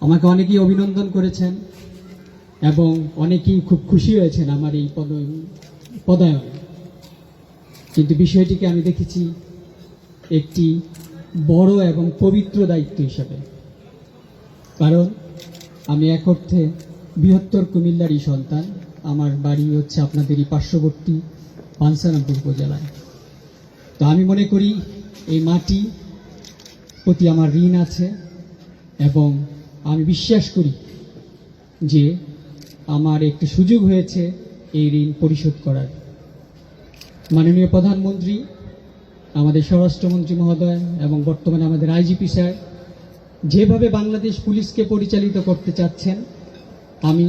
আমাকে অনেকেই অভিনন্দন করেছেন এবং অনেকেই খুব খুশি হয়েছেন আমার এই পদ পদায়নে। কিন্তু বিষয়টিকে আমি দেখেছি একটি বড় এবং পবিত্র দায়িত্ব হিসাবে। কারণ আমি এক অর্থে বৃহত্তর কুমিল্লারই সন্তান। আমার বাড়ি হচ্ছে আপনাদেরই পার্শ্ববর্তী পানসারামপুর উপজেলায়। তো আমি মনে করি এই মাটি প্রতি আমার ঋণ আছে। এবং আমি বিশ্বাস করি যে আমার একটি সুযোগ হয়েছে এই ঋণ পরিশোধ করার। মাননীয় প্রধানমন্ত্রী, আমাদের স্বরাষ্ট্রমন্ত্রী মহোদয় এবং বর্তমানে আমাদের আইজিপি স্যার, যেভাবে বাংলাদেশ পুলিশকে পরিচালিত করতে চাচ্ছেন, আমি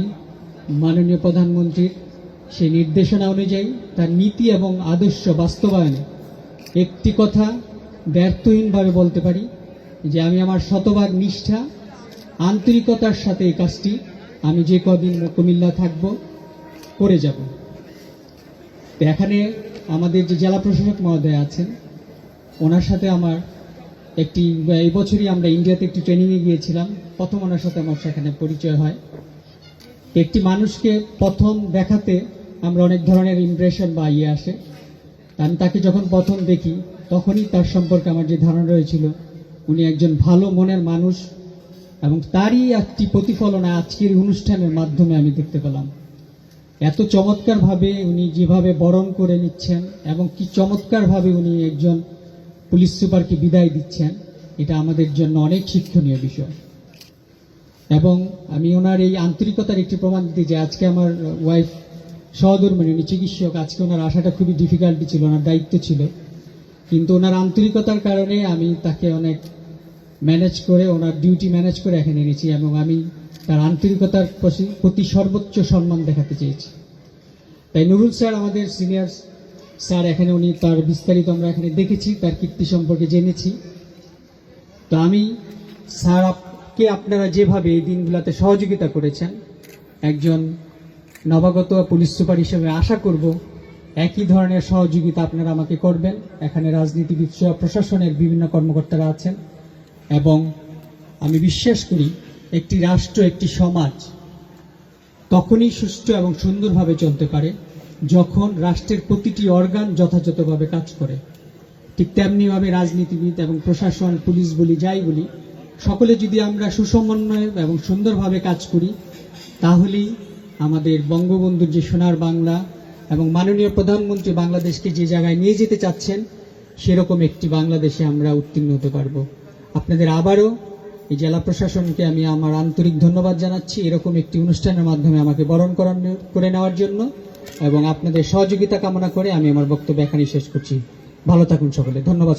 মাননীয় প্রধানমন্ত্রীর সেই নির্দেশনা অনুযায়ী তার নীতি এবং আদর্শ বাস্তবায়নে একটি কথা ব্যর্থহীনভাবে বলতে পারি যে আমি আমার শতভাগ নিষ্ঠা, আন্তরিকতার সাথে এই কাজটি আমি যে কদিন কুমিল্লা থাকব, করে যাব। তো এখানে আমাদের যে জেলা প্রশাসক মহোদয় আছেন, ওনার সাথে আমার একটি, এই বছরই আমরা ইন্ডিয়াতে একটি ট্রেনিংয়ে গিয়েছিলাম, প্রথম ওনার সাথে আমার সেখানে পরিচয় হয়। একটি মানুষকে প্রথম দেখাতে আমরা অনেক ধরনের ইমপ্রেশন বা ইয়ে আসে। আমি তাকে যখন প্রথম দেখি, তখনই তার সম্পর্কে আমার যে ধারণা রয়েছিল উনি একজন ভালো মনের মানুষ এবং তারই একটি প্রতিফলন আজকের অনুষ্ঠানের মাধ্যমে আমি দেখতে পেলাম। এত চমৎকারভাবে উনি যেভাবে বরণ করে নিচ্ছেন এবং কি চমৎকারভাবে উনি একজন পুলিশ সুপারকে বিদায় দিচ্ছেন, এটা আমাদের জন্য অনেক শিক্ষণীয় বিষয়। এবং আমি ওনার এই আন্তরিকতার একটি প্রমাণ দিতে যে আজকে আমার ওয়াইফ সহধর্মিনী, উনি চিকিৎসক, আজকে ওনার আসাটা খুবই ডিফিকাল্টি ছিল, ওনার দায়িত্ব ছিল। কিন্তু ওনার আন্তরিকতার কারণে আমি তাকে অনেক ম্যানেজ করে, ওনার ডিউটি ম্যানেজ করে এখানে এনেছি এবং আমি তার আন্তরিকতার প্রতি- সর্বোচ্চ সম্মান দেখাতে চেয়েছি। তাই নুরুল স্যার, আমাদের সিনিয়র স্যার এখানে, উনি তার বিস্তারিত আমরা এখানে দেখেছি, তার কীর্তি সম্পর্কে জেনেছি। তো আমি, স্যার আপকে আপনারা যেভাবে এই দিনগুলোতে সহযোগিতা করেছেন, একজন নবাগত পুলিশ সুপার হিসেবে আশা করব একই ধরনের সহযোগিতা আপনারা আমাকে করবেন। এখানে রাজনীতিবিদ সহ প্রশাসনের বিভিন্ন কর্মকর্তারা আছেন এবং আমি বিশ্বাস করি একটি রাষ্ট্র, একটি সমাজ তখনই সুষ্ঠু এবং সুন্দরভাবে চলতে পারে যখন রাষ্ট্রের প্রতিটি অর্গান যথাযথভাবে কাজ করে। ঠিক তেমনিভাবে রাজনীতিবিদ এবং প্রশাসন, পুলিশ বলি, যাই বলি, সকলে যদি আমরা সুসমন্বয় এবং সুন্দরভাবে কাজ করি, তাহলেই আমাদের বঙ্গবন্ধুর যে সোনার বাংলা এবং মাননীয় প্রধানমন্ত্রী বাংলাদেশকে যে জায়গায় নিয়ে যেতে চাচ্ছেন, সেরকম একটি বাংলাদেশে আমরা উত্তীর্ণ হতে পারব। আপনাদের আবারও এই জেলা প্রশাসনকে আমি আমার আন্তরিক ধন্যবাদ জানাচ্ছি এরকম একটি অনুষ্ঠানের মাধ্যমে আমাকে বরণ করানো, করে নেওয়ার জন্য এবং আপনাদের সহযোগিতা কামনা করে আমি আমার বক্তব্য এখানেই শেষ করছি। ভালো থাকুন সকলে। ধন্যবাদ